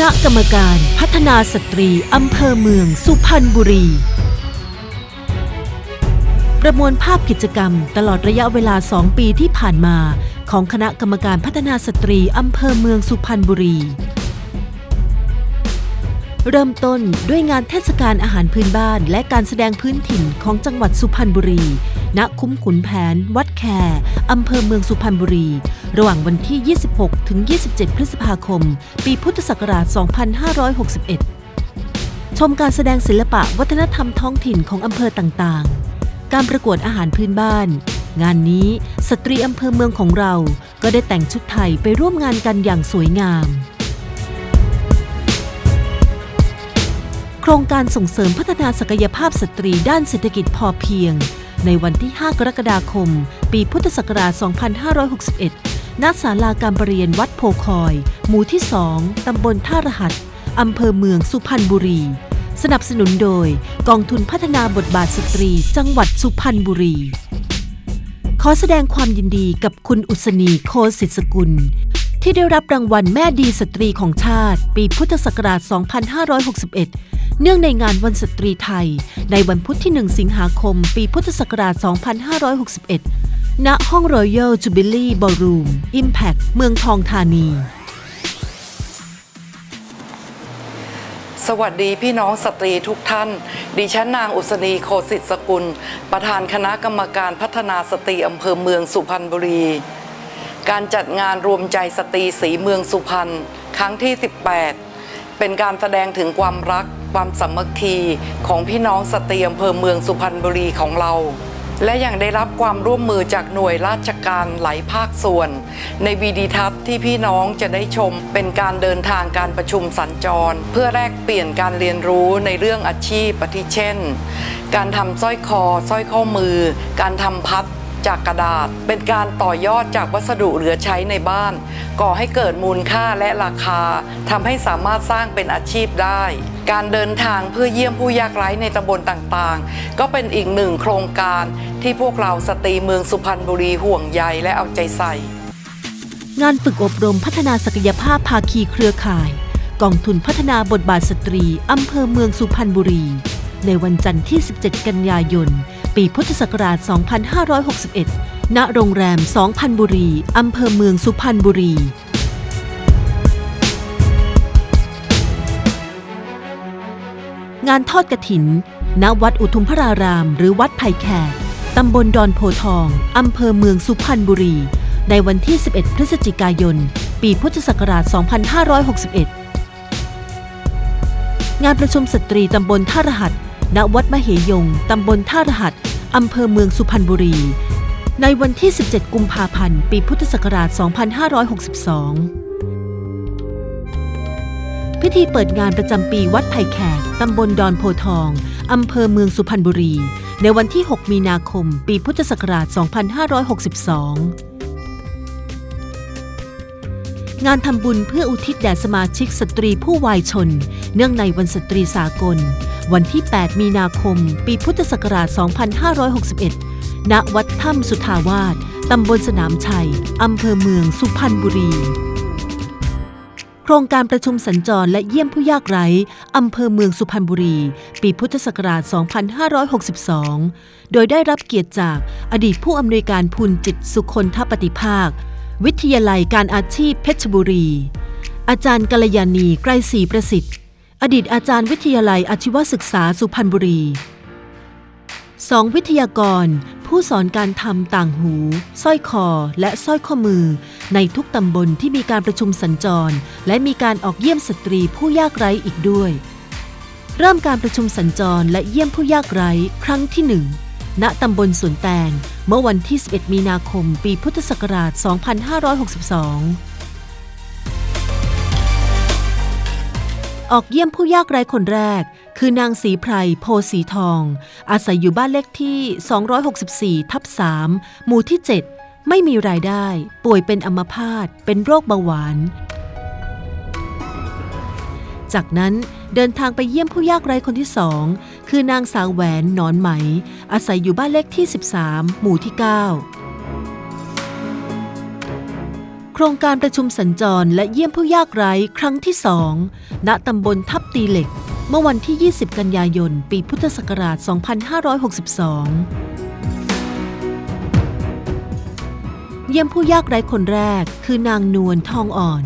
ณะกรรมการพัฒนาสตรีอำเภอเมืองสุพรรณบุรี ประมวลภาพกิจกรรมตลอดระยะเวลา 2 ปีที่ผ่านมา ของคณะกรรมการพัฒนาสตรีอำเภอเมืองสุพรรณบุรี เริ่มต้นด้วยงานเทศกาลอาหารพื้นบ้าน และการแสดงพื้นถิ่นของจังหวัดสุพรรณบุรี ณ คุ้มขุนแผน วัดแคร์อำเภอเมืองสุพรรณบุรี ระหว่างวันที่ 26 ถึง 27 พฤษภาคม ปีพุทธศักราช 2561 ชมการแสดงศิลปะวัฒนธรรมท้องถิ่นของอำเภอต่างๆ การประกวดอาหารพื้นบ้าน งานนี้สตรีอำเภอเมืองของเรา ก็ได้แต่งชุดไทยไปร่วมงานกันอย่างสวยงาม ครงการส่งเสริมพัฒนาศักยภาพสตรีด้านเศรษฐกิจพอเพียง ในวันที่ 5 กรกฎาคม ปีพุทธศักราช 2561 ณ ศาลาการประเรียนวัดโพคอย หมู่ที่ 2 ตำบลท่ารหัส อำเภอเมืองสุพรรณบุรี สนับสนุนโดยกองทุนพัฒนาบทบาทสตรี จังหวัดสุพรรณบุรี ขอแสดงความยินดีกับคุณอุศนีโคสิทธสกุลที่ได้รับรางวัลแม่ดีสตรีของชาติ ปีพุทธศักราช 2561 เนื่องในงานวันสตรีไทย ในวันพุธที่ 1 สิงหาคม ปีพุทธศักราช 2561 ณ ห้อง Royal Jubilee Ballroom Impact เมืองทองธานี สวัสดีพี่น้องสตรีทุกท่าน ดิฉันนางอุศนีโคสิทธิสกุล ประธานคณะกรรมการพัฒนาสตรีอำเภอเมืองสุพรรณบุรี การจัดงานรวมใจสตรีสีเมืองสุพรรณครั้งที่ 18 เป็นการแสดงถึงความรักความสามัคคีของพี่น้องสตรีอำเภอเมืองสุพรรณบุรีของเรา และยังได้รับความร่วมมือจากหน่วยราชการหลายภาคส่วน ในวีดีทัศน์ที่พี่น้องจะได้ชมเป็นการเดินทางการประชุมสัญจร เพื่อแลกเปลี่ยนการเรียนรู้ในเรื่องอาชีพอาทิเช่น การทำสร้อยคอสร้อยข้อมือ การทำพัด จากกระดาษ เป็นการต่อยอดจากวัสดุเหลือใช้ในบ้าน ก่อให้เกิดมูลค่าและราคาทำให้สามารถสร้างเป็นอาชีพได้ การเดินทางเพื่อเยี่ยมผู้ยากไร้ในตำบลต่างๆ ก็เป็นอีกหนึ่งโครงการที่พวกเราสตรีเมืองสุพรรณบุรีห่วงใยและเอาใจใส่ งานฝึกอบรมพัฒนาศักยภาพภาคีเครือข่าย กองทุนพัฒนาบทบาทสตรีอำเภอเมืองสุพรรณบุรี ในวันจันทร์ที่ 17 กันยายน ปีพุทธศักราช 2561 ณ โรงแรม 2,000 บุรี อำเภอเมืองสุพรรณบุรี งานทอดกระถิน ณ วัดอุทุมพระราราม หรือวัดไผ่แขก ตำบลดอนโพทอง อำเภอเมืองสุพรรณบุรี ในวันที่ 11 พฤศจิกายน ปีพุทธศักราช 2561 งานประชุมสตรีตำบลท่ารหัส ณวัดมเหยง ตำบลท่ารหัส อำเภอเมืองสุพรรณบุรี ในวันที่ 17 กุมภาพันธ์ ปีพุทธศักราช 2562 พิธีเปิดงานประจำปีวัดไผ่แขก ตำบลดอนโพทอง อำเภอเมืองสุพรรณบุรี ในวันที่ 6 มีนาคม ปีพุทธศักราช 2562งานทำบุญเพื่ออุทิศแด่สมาชิกสตรีผู้วายชน เนื่องในวันสตรีสากล วันที่ 8 มีนาคม ปีพุทธศักราช 2561 ณ วัดถ้ำสุทาวาสตำบลสนามชัย อำเภอเมือง สุพรรณบุรี โครงการประชุมสัญจรและเยี่ยมผู้ยากไร้ อำเภอเมืองสุพรรณบุรี ปีพุทธศักราช 2562 โดยได้รับเกียรติจากอดีตผู้อำนวยการพูนจิตสุคนทปฏิภาค วิทยาลัยการอาชีพเพชรบุรี อาจารย์กัลยาณีไกรศรีประสิทธิ์ อดีตอาจารย์วิทยาลัยอาชีวศึกษาสุพรรณบุรีสองวิทยากร ผู้สอนการทำต่างหูสร้อยคอ และสร้อยข้อมือ ในทุกตำบลที่มีการประชุมสัญจร และมีการออกเยี่ยมสตรีผู้ยากไร้อีกด้วย เริ่มการประชุมสัญจรและเยี่ยมผู้ยากไร้ครั้งที่หนึ่งณตำบลสวนแตง เมื่อวันที่ 11 มีนาคม ปีพุทธศักราช 2562 ออกเยี่ยมผู้ยากไร้คนแรก คือนางสีไพรโพสีทอง อาศัยอยู่บ้านเลขที่ 264 ทับ 3 หมู่ที่ 7 ไม่มีรายได้ ป่วยเป็นอัมพาตเป็นโรคเบาหวาน จากนั้นเดินทางไปเยี่ยมผู้ยากไร้คนที่สอง คือนางสาวแหวนนอนไหม อาศัยอยู่บ้านเลขที่ 13 หมู่ที่ 9 โครงการประชุมสัญจรและเยี่ยมผู้ยากไร้ครั้งที่สองณตำบลทับตีเหล็ก เมื่อวันที่ 20 กันยายน ปีพุทธศักราช 2562เยี่ยมผู้ยากไร้คนแรก คือนางนวลทองอ่อน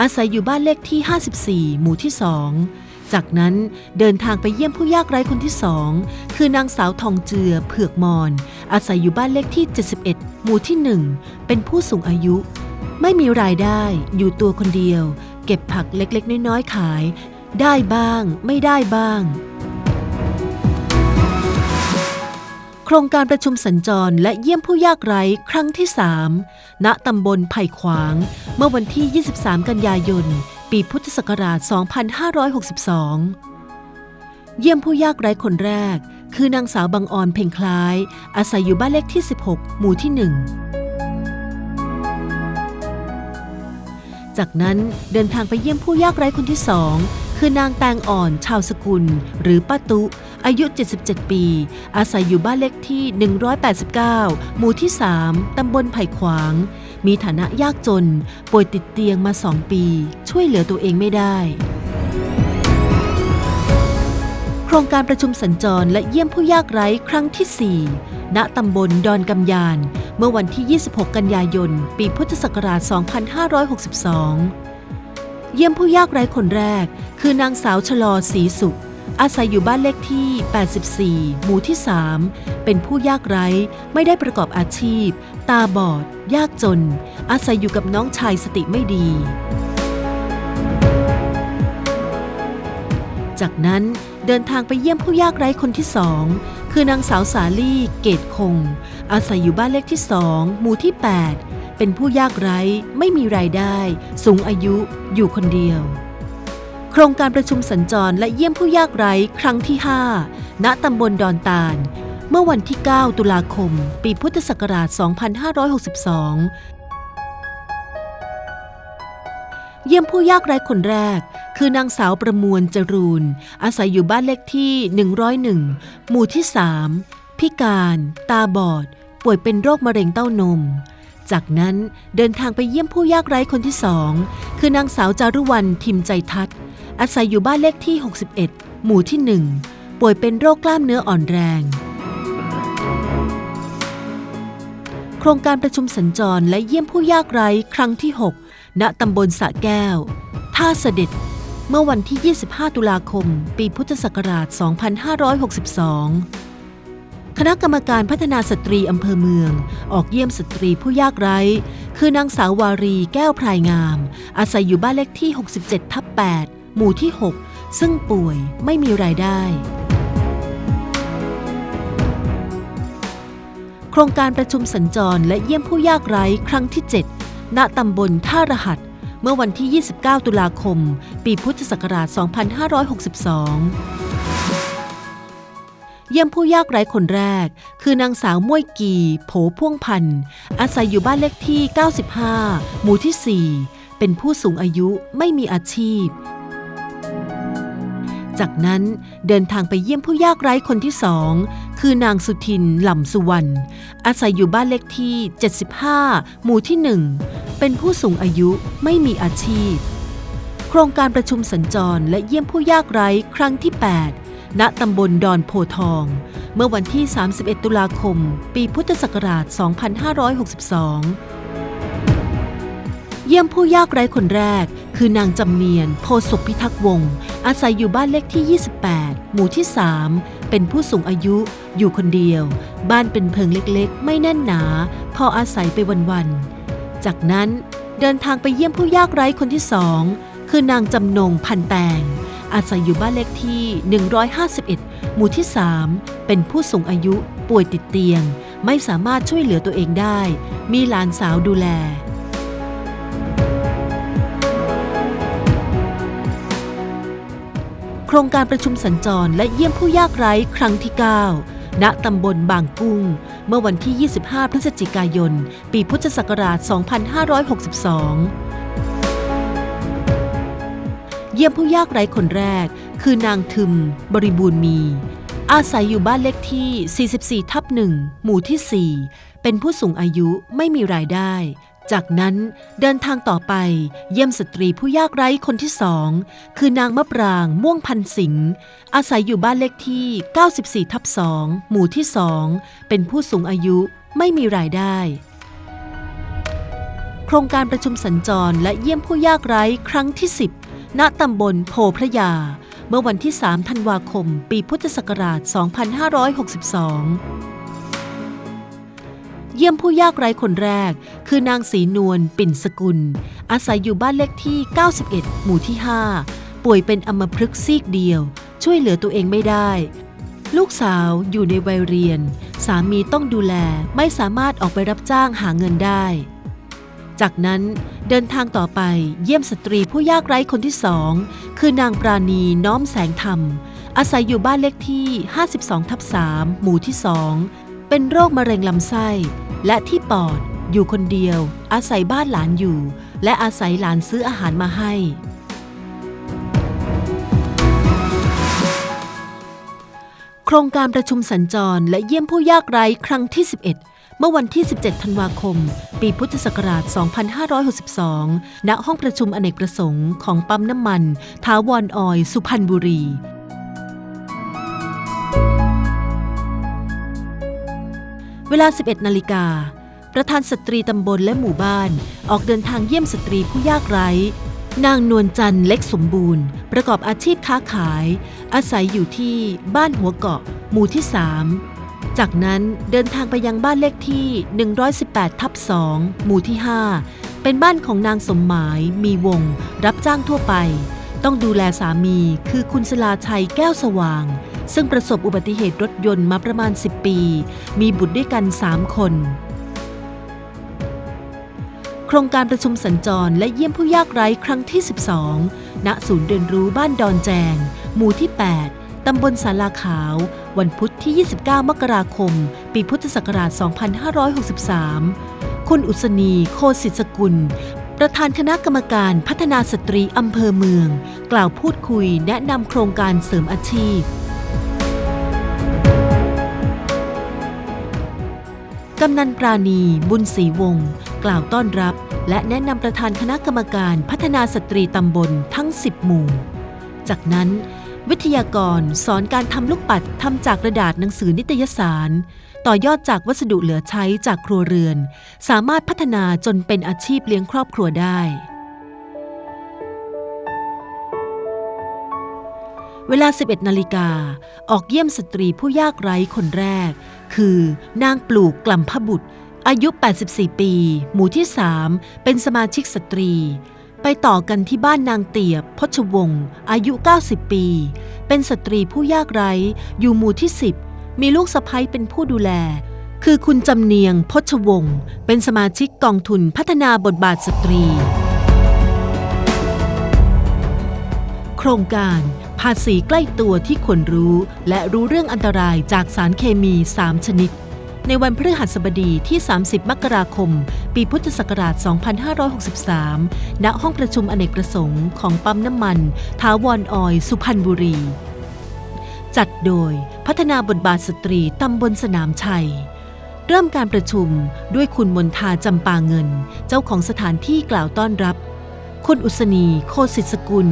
อาศัยอยู่บ้านเลขที่ 54 หมู่ที่2จากนั้นเดินทางไปเยี่ยมผู้ยากไร้คนที่สองคือนางสาวทองเจือเผือกมอน อาศัยอยู่บ้านเลขที่ 71 หมู่ที่ 1 เป็นผู้สูงอายุ ไม่มีรายได้อยู่ตัวคนเดียว เก็บผักเล็กๆ น้อยๆขาย ได้บ้าง ไม่ได้บ้าง โครงการประชุมสัญจรและเยี่ยมผู้ยากไร้ครั้งที่ 3 ณตำบลไผ่ขวาง เมื่อวันที่ 23 กันยายน ปีพุทธศักราช 2562 เยี่ยมผู้ยากไร้คนแรก คือนางสาวบางออนเพ่งคล้าย อาศัยอยู่บ้านเลขที่ 16 หมู่ที่ 1 จากนั้นเดินทางไปเยี่ยมผู้ยากไร้คนที่สองคือนางแตงอ่อนชาวสกุล หรือป้าตุ อายุ 77 ปี อาศัยอยู่บ้านเลขที่ 189 หมู่ที่ 3 ตำบลไผ่ขวาง มีฐานะยากจน ป่วยติดเตียงมาสองปี ช่วยเหลือตัวเองไม่ได้ โครงการประชุมสัญจรและเยี่ยมผู้ยากไร้ครั้งที่ 4 ณตำบลดอนกำยาน เมื่อวันที่ 26 กันยายน ปีพุทธศักราช 2562 เยี่ยมผู้ยากไร้คนแรก คือนางสาวชลอศรีสุข อาศัยอยู่บ้านเลขที่ 84 หมู่ที่ 3 เป็นผู้ยากไร้ไม่ได้ประกอบอาชีพ ตาบอด ยากจน อาศัยอยู่กับน้องชายสติไม่ดี จากนั้นเดินทางไปเยี่ยมผู้ยากไร้คนที่สองคือนางสาวสาลี่เกตคง อาศัยอยู่บ้านเลขที่สองหมู่ที่ 8 เป็นผู้ยากไร้ไม่มีรายได้ สูงอายุอยู่คนเดียว โครงการประชุมสัญจรและเยี่ยมผู้ยากไร้ครั้งที่ 5 ณตำบลดอนตาล เมื่อวันที่ 9 ตุลาคม ปีพุทธศักราช 2562เยี่ยมผู้ยากไร้คนแรก คือนางสาวประมวลจรูน อาศัยอยู่บ้านเลขที่ 101 หมู่ที่ 3 พิการ ตาบอด ป่วยเป็นโรคมะเร็งเต้านม จากนั้นเดินทางไปเยี่ยมผู้ยากไร้คนที่สอง คือนางสาวจารุวรรณทิมใจทัศน์อาศัยอยู่บ้านเลขที่ 61 หมู่ที่1ป่วยเป็นโรคกล้ามเนื้ออ่อนแรง โครงการประชุมสัญจรและเยี่ยมผู้ยากไร้ครั้งที่ 6 ณตำบลสะแก้ว ท่าเสด็จ เมื่อวันที่ 25 ตุลาคม ปีพุทธศักราช 2562 คณะกรรมการพัฒนาสตรีอำเภอเมือง ออกเยี่ยมสตรีผู้ยากไร้ คือนางสาววารีแก้วพรายงาม อาศัยอยู่บ้านเลขที่ 67 ทับ 8 หมู่ที่ 6 ซึ่งป่วยไม่มีรายได้ โครงการประชุมสัญจรและเยี่ยมผู้ยากไร้ครั้งที่ 7 ณตำบลท่ารหัส เมื่อวันที่ 29 ตุลาคม ปีพุทธศักราช 2562 เยี่ยมผู้ยากไร้คนแรก คือนางสาวม้วยกีโผพ่วงพันธ์อาศัยอยู่บ้านเลขที่ 95 หมู่ที่ 4 เป็นผู้สูงอายุไม่มีอาชีพ จากนั้นเดินทางไปเยี่ยมผู้ยากไร้คนที่สอง คือนางสุทินหล่ำสุวรรณอาศัยอยู่บ้านเลขที่ 75 หมู่ที่ 1 เป็นผู้สูงอายุไม่มีอาชีพ โครงการประชุมสัญจรและเยี่ยมผู้ยากไร้ครั้งที่ 8 ณตำบลดอนโพทอง เมื่อวันที่ 31 ตุลาคม ปีพุทธศักราช 2562 เยี่ยมผู้ยากไร้คนแรก คือนางจำเนียน โพสุพิทักษ์วงศ์อาศัยอยู่บ้านเลขที่ 28 หมู่ที่ 3 เป็นผู้สูงอายุอยู่คนเดียว บ้านเป็นเพิงเล็กๆ ไม่แน่นหนา พออาศัยไปวันๆ จากนั้นเดินทางไปเยี่ยมผู้ยากไร้คนที่สองคือนางจำนงพันแตง อาศัยอยู่บ้านเลขที่ 151 หมู่ที่ 3 เป็นผู้สูงอายุป่วยติดเตียง ไม่สามารถช่วยเหลือตัวเองได้ มีหลานสาวดูแล โครงการประชุมสัญจรและเยี่ยมผู้ยากไร้ครั้งที่ 9 ณตำบลบางกุ้ง เมื่อวันที่ 25 พฤศจิกายน ปีพุทธศักราช 2562 เยี่ยมผู้ยากไร้คนแรก คือนางทึม บริบูรณ์มี อาศัยอยู่บ้านเลขที่ 44 ทับ1หมู่ที่ 4 เป็นผู้สูงอายุไม่มีรายได้ จากนั้นเดินทางต่อไปเยี่ยมสตรีผู้ยากไร้คนที่สองคือนางมะปรางม่วงพันสิงห์อาศัยอยู่บ้านเลขที่ 94 ทับ2หมู่ที่2เป็นผู้สูงอายุไม่มีรายได้โครงการประชุมสัญจรและเยี่ยมผู้ยากไร้ครั้งที่ 10 ณตำบลโพพระยา เมื่อวันที่ 3 ธันวาคม ปีพุทธศักราช 2562เยี่ยมผู้ยากไร้คนแรก คือนางศรีนวลปิ่นสกุล อาศัยอยู่บ้านเลขที่ 91 หมู่ที่ 5 ป่วยเป็นอัมพฤกษ์ซีกเดียว ช่วยเหลือตัวเองไม่ได้ ลูกสาวอยู่ในวัยเรียน สามีต้องดูแลไม่สามารถออกไปรับจ้างหาเงินได้ จากนั้นเดินทางต่อไปเยี่ยมสตรีผู้ยากไร้คนที่สอง คือนางปราณีน้อมแสงธรรม อาศัยอยู่บ้านเลขที่ 52ทับ3หมู่ที่2เป็นโรคมะเร็งลำไส้ และที่ปอด อยู่คนเดียว อาศัยบ้านหลานอยู่ และอาศัยหลานซื้ออาหารมาให้ โครงการประชุมสัญจรและเยี่ยมผู้ยากไร้ครั้งที่ 11 เมื่อวันที่ 17 ธันวาคม ปีพุทธศักราช 2562 ณ ห้องประชุมอเนกประสงค์ของปั๊มน้ำมันท้าวรออยล์สุพรรณบุรี เวลา 11 นาฬิกา ประธานสตรีตำบลและหมู่บ้าน ออกเดินทางเยี่ยมสตรีผู้ยากไร้ นางนวลจันทร์เล็กสมบูรณ์ ประกอบอาชีพค้าขาย อาศัยอยู่ที่บ้านหัวเกาะ หมู่ที่ 3 จากนั้นเดินทางไปยังบ้านเลขที่ 118 ทับ 2 หมู่ที่ 5 เป็นบ้านของนางสมหมาย มีวง รับจ้างทั่วไป ต้องดูแลสามีคือคุณสลาชัยแก้วสว่าง ซึ่งประสบอุบัติเหตุรถยนต์มาประมาณ 10 ปี มีบุตรด้วยกัน 3 คน โครงการประชุมสัญจรและเยี่ยมผู้ยากไร้ครั้งที่ 12 ณ ศูนย์เรียนรู้บ้านดอนแจง หมู่ที่ 8 ตำบลสาลาขาว วันพุธที่ 29 มกราคม ปีพุทธศักราช 2563 คุณอุศนีโคสิทธสกุล ประธานคณะกรรมการพัฒนาสตรีอำเภอเมือง กล่าวพูดคุยแนะนำโครงการเสริมอาชีพกำนันปราณี บุญศรีวงศ์กล่าวต้อนรับ และแนะนำประธานคณะกรรมการพัฒนาสตรีตำบลทั้ง 10 หมู่ จากนั้น วิทยากรสอนการทำลูกปัดทำจากกระดาษหนังสือนิตยสาร ต่อยอดจากวัสดุเหลือใช้จากครัวเรือน สามารถพัฒนาจนเป็นอาชีพเลี้ยงครอบครัวได้ เวลา 11 นาฬิกา ออกเยี่ยมสตรีผู้ยากไร้คนแรก คือนางปลูกกล่ำพบุตร อายุ 84 ปี หมู่ที่ 3 เป็นสมาชิกสตรี ไปต่อกันที่บ้านนางเตียบพชวงศ์อายุ 90 ปี เป็นสตรีผู้ยากไร้อยู่หมู่ที่ 10 มีลูกสะใภ้เป็นผู้ดูแล คือคุณจำเนียงพชวงศ์เป็นสมาชิกกองทุนพัฒนาบทบาทสตรี โครงการภาษีใกล้ตัวที่ควรรู้ และรู้เรื่องอันตรายจากสารเคมี 3 ชนิด ในวันพฤหัสบดีที่ 30 มกราคม ปีพุทธศักราช 2563 ณ ห้องประชุมอเนกประสงค์ของปั๊มน้ำมัน ทาวรออยสุพรรณบุรี จัดโดยพัฒนาบทบาทสตรีตำบลสนามชัย เริ่มการประชุมด้วยคุณมนทาจำปาเงิน เจ้าของสถานที่กล่าวต้อนรับ คุณอุศนีโคสิทสกุล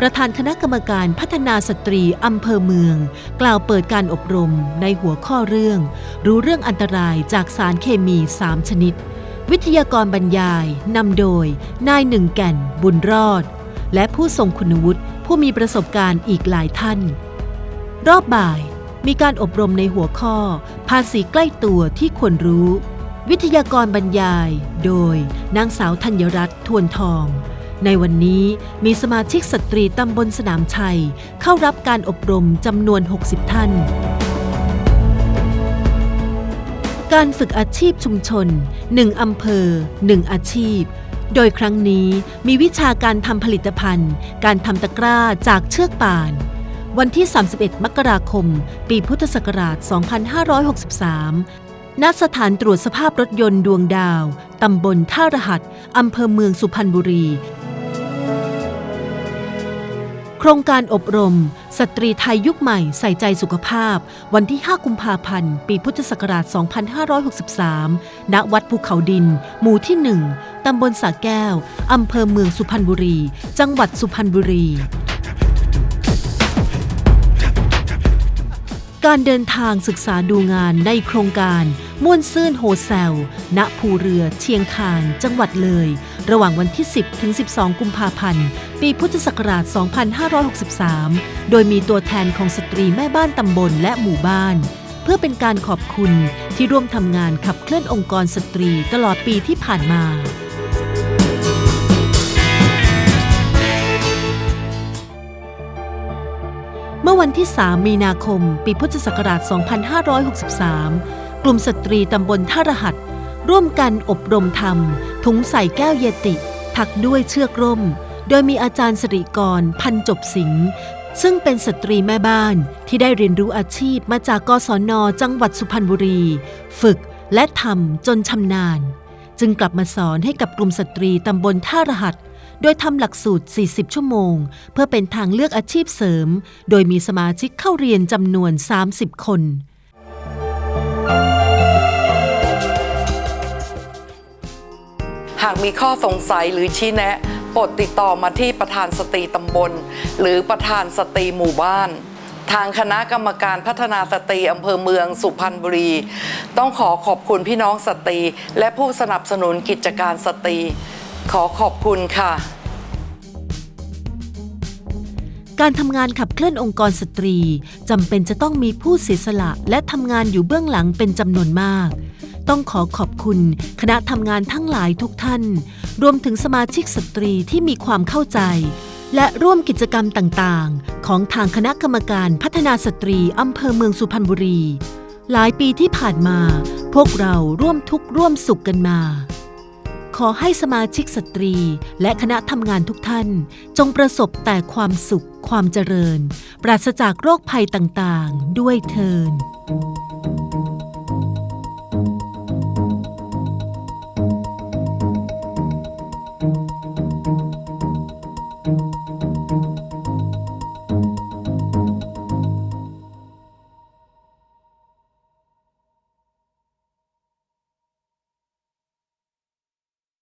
ประธานคณะกรรมการพัฒนาสตรีอำเภอเมือง กล่าวเปิดการอบรมในหัวข้อเรื่อง รู้เรื่องอันตรายจากสารเคมี 3 ชนิด วิทยากรบรรยายนำโดย นายหนึ่งแก่นบุญรอด และผู้ทรงคุณวุฒิผู้มีประสบการณ์อีกหลายท่าน รอบบ่ายมีการอบรมในหัวข้อ ภาษีใกล้ตัวที่ควรรู้ วิทยากรบรรยาย โดยนางสาวธัญรัตน์ทวนทอง ในวันนี้มีสมาชิกสตรีตำบลสนามชัย เข้ารับการอบรมจำนวน 60 ท่าน การฝึกอาชีพชุมชน 1 อำเภอ 1 อาชีพ โดยครั้งนี้มีวิชาการทำผลิตภัณฑ์ การทำตะกร้าจากเชือกป่าน วันที่ 31 มกราคม ปีพุทธศักราช 2563ณสถานตรวจสภาพรถยนต์ดวงดาว ตำบลท่ารหัส อำเภอเมืองสุพรรณบุรี ครงการอบรม สตรีไทยยุคใหม่ใส่ใจสุขภาพ วันที่ 5 กุมภาพันธ์ ปีพุทธศักราช 2563 ณ วัดภูเขาดิน หมู่ที่ 1 ตำบลสาแก้ว อำเภอเมืองสุพรรณบุรี จังหวัดสุพรรณบุรีการเดินทางศึกษาดูงานในโครงการ ม่วนซื่นโฮเซล ณ ภูเรือเชียงคาน จังหวัดเลย ระหว่างวันที่ 10 ถึง 12 กุมภาพันธ์ ปีพุทธศักราช 2563 โดยมีตัวแทนของสตรีแม่บ้านตำบลและหมู่บ้าน เพื่อเป็นการขอบคุณที่ร่วมทำงานขับเคลื่อนองค์กรสตรีตลอดปีที่ผ่านมาเมื่อวันที่ 3 มีนาคม ปีพุทธศักราช 2563 กลุ่มสตรีตำบลท่ารหัส ร่วมกันอบรมธรรม ถุงใส่แก้วเยติถักด้วยเชือกร่ม โดยมีอาจารย์สริกรพันจบสิงห์ซึ่งเป็นสตรีแม่บ้านที่ได้เรียนรู้อาชีพมาจากกศนจังหวัดสุพรรณบุรี ฝึกและทำจนชำนาญ จึงกลับมาสอนให้กับกลุ่มสตรีตำบลท่ารหัส โดยทำหลักสูตร 40 ชั่วโมง เพื่อเป็นทางเลือกอาชีพเสริม โดยมีสมาชิกเข้าเรียนจำนวน 30 คน หากมีข้อสงสัยหรือชี้แนะโปรดติดต่อมาที่ประธานสตรีตำบล หรือประธานสตรีหมู่บ้าน ทางคณะกรรมการพัฒนาสตรีอำเภอเมืองสุพรรณบุรี ต้องขอขอบคุณพี่น้องสตรี และผู้สนับสนุนกิจการสตรี ขอขอบคุณค่ะ การทำงานขับเคลื่อนองค์กรสตรีจำเป็นจะต้องมีผู้เสียสละและทำงานอยู่เบื้องหลังเป็นจำนวนมาก ต้องขอขอบคุณคณะทำงานทั้งหลายทุกท่าน รวมถึงสมาชิกสตรีที่มีความเข้าใจ และร่วมกิจกรรมต่างๆ ของทางคณะกรรมการพัฒนาสตรีอำเภอเมืองสุพรรณบุรี หลายปีที่ผ่านมา พวกเราร่วมทุกข์ร่วมสุขกันมา ขอให้สมาชิกสตรี และคณะทำงานทุกท่าน จงประสบแต่ความสุขความเจริญ ปราศจากโรคภัยต่างๆ ด้วยเทิน